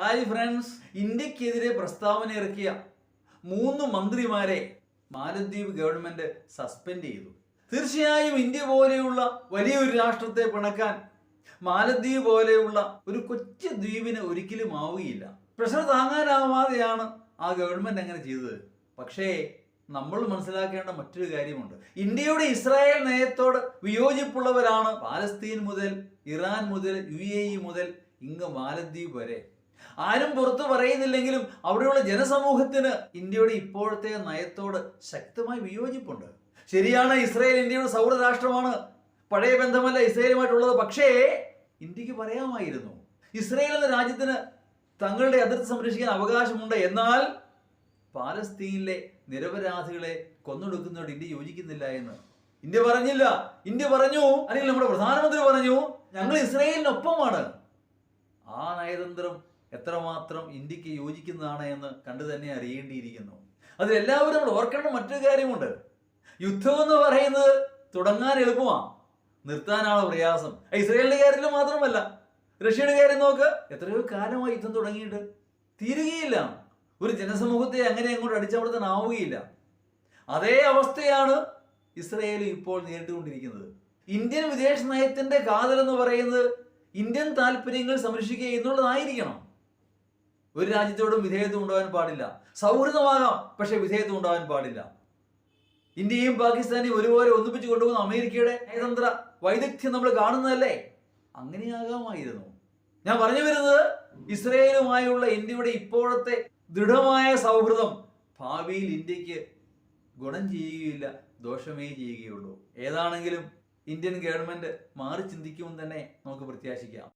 Hi friends ഇന്ത്യക്കെതിരെ പ്രസ്താവന ഇറക്കിയ മൂന്ന് മന്ത്രിമാരെ മാലദ്വീപ് ഗവൺമെന്റ് സസ്പെൻഡ് ചെയ്തു. തീർച്ചയായും ഇന്ത്യ പോലെയുള്ള വലിയൊരു രാഷ്ട്രത്തെ പിണക്കാൻ മാലദ്വീപ് പോലെയുള്ള ഒരു കൊച്ചു ദ്വീപിന് ഒരിക്കലും ആവുകയില്ല. പ്രഷർ താങ്ങാനാവാതെയാണ് ആ ഗവൺമെന്റ് അങ്ങനെ ചെയ്തത്. പക്ഷേ നമ്മൾ മനസ്സിലാക്കേണ്ട മറ്റൊരു കാര്യമുണ്ട്. ഇന്ത്യയുടെ ഇസ്രായേൽ നയത്തോട് വിയോജിപ്പുള്ളവരാണ് പാലസ്തീൻ മുതൽ ഇറാൻ മുതൽ യു മുതൽ ഇങ്ങ് മാലദ്വീപ് വരെ. ആരും പുറത്തു പറയുന്നില്ലെങ്കിലും അവിടെയുള്ള ജനസമൂഹത്തിന് ഇന്ത്യയുടെ ഇപ്പോഴത്തെ നയത്തോട് ശക്തമായി വിയോജിപ്പുണ്ട്. ശരിയാണ് ഇസ്രായേൽ ഇന്ത്യയുടെ സൗഹൃദ രാഷ്ട്രമാണ് പഴയ ബന്ധമല്ല ഇസ്രായേലുമായിട്ടുള്ളത്. പക്ഷേ ഇന്ത്യയ്ക്ക് പറയാമായിരുന്നു ഇസ്രായേൽ എന്ന രാജ്യത്തിന് തങ്ങളുടെ അതിർത്തി സംരക്ഷിക്കാൻ അവകാശമുണ്ട്. എന്നാൽ പാലസ്തീനിലെ നിരപരാധികളെ കൊന്നൊടുക്കുന്നതോട് ഇന്ത്യ യോജിക്കുന്നില്ല എന്ന് ഇന്ത്യ പറഞ്ഞില്ല. ഇന്ത്യ പറഞ്ഞു അല്ലെങ്കിൽ നമ്മുടെ പ്രധാനമന്ത്രി പറഞ്ഞു ഞങ്ങൾ ഇസ്രായേലിനൊപ്പമാണ്. ആ നയതന്ത്രം എത്രമാത്രം ഇന്ത്യയ്ക്ക് യോജിക്കുന്നതാണ് എന്ന് കണ്ടു തന്നെ അറിയേണ്ടിയിരിക്കുന്നു. അതിലെല്ലാവരും നമ്മൾ ഓർക്കേണ്ട മറ്റൊരു കാര്യമുണ്ട്. യുദ്ധം എന്ന് പറയുന്നത് തുടങ്ങാൻ എളുപ്പമാണ്. നിർത്താനാണ് പ്രയാസം. ഇസ്രയേലിന്റെ കാര്യത്തിൽ മാത്രമല്ല. റഷ്യയുടെ കാര്യം നോക്ക്. എത്രയോ കാലമായി യുദ്ധം തുടങ്ങിയിട്ട്. തീരുകയില്ല. ഒരു ജനസമൂഹത്തെ അങ്ങനെ അങ്ങോട്ട് അടിച്ചമർത്താനാവുകയില്ല. അതേ അവസ്ഥയാണ് ഇസ്രയേൽ ഇപ്പോൾ നേരിട്ടുകൊണ്ടിരിക്കുന്നത്. ഇന്ത്യൻ വിദേശ നയത്തിന്റെ കാതൽ എന്ന് പറയുന്നത് ഇന്ത്യൻ താല്പര്യങ്ങൾ സംരക്ഷിക്കുക എന്നുള്ളതായിരിക്കണം. ഒരു രാജ്യത്തോടും വിധേയത്വം ഉണ്ടാവാൻ പാടില്ല. സൗഹൃദമാകാം പക്ഷെ വിധേയത്വം ഉണ്ടാവാൻ പാടില്ല. ഇന്ത്യയും പാകിസ്ഥാനെയും ഒരുപോലെ ഒന്നിപ്പിച്ച് കൊണ്ടുപോകുന്ന അമേരിക്കയുടെ നയതന്ത്ര വൈദഗ്ധ്യം നമ്മൾ കാണുന്നതല്ലേ? അങ്ങനെയാകാമായിരുന്നു. ഞാൻ പറഞ്ഞു വരുന്നത് ഇസ്രയേലുമായുള്ള ഇന്ത്യയുടെ ഇപ്പോഴത്തെ ദൃഢമായ സൗഹൃദം ഭാവിയിൽ ഇന്ത്യയ്ക്ക് ഗുണം ചെയ്യുകയില്ല ദോഷമേ ചെയ്യുകയുള്ളൂ. ഏതാണെങ്കിലും ഇന്ത്യൻ ഗവൺമെന്റ് മാറി ചിന്തിക്കുമെന്ന് തന്നെ നമുക്ക് പ്രത്യാശിക്കാം.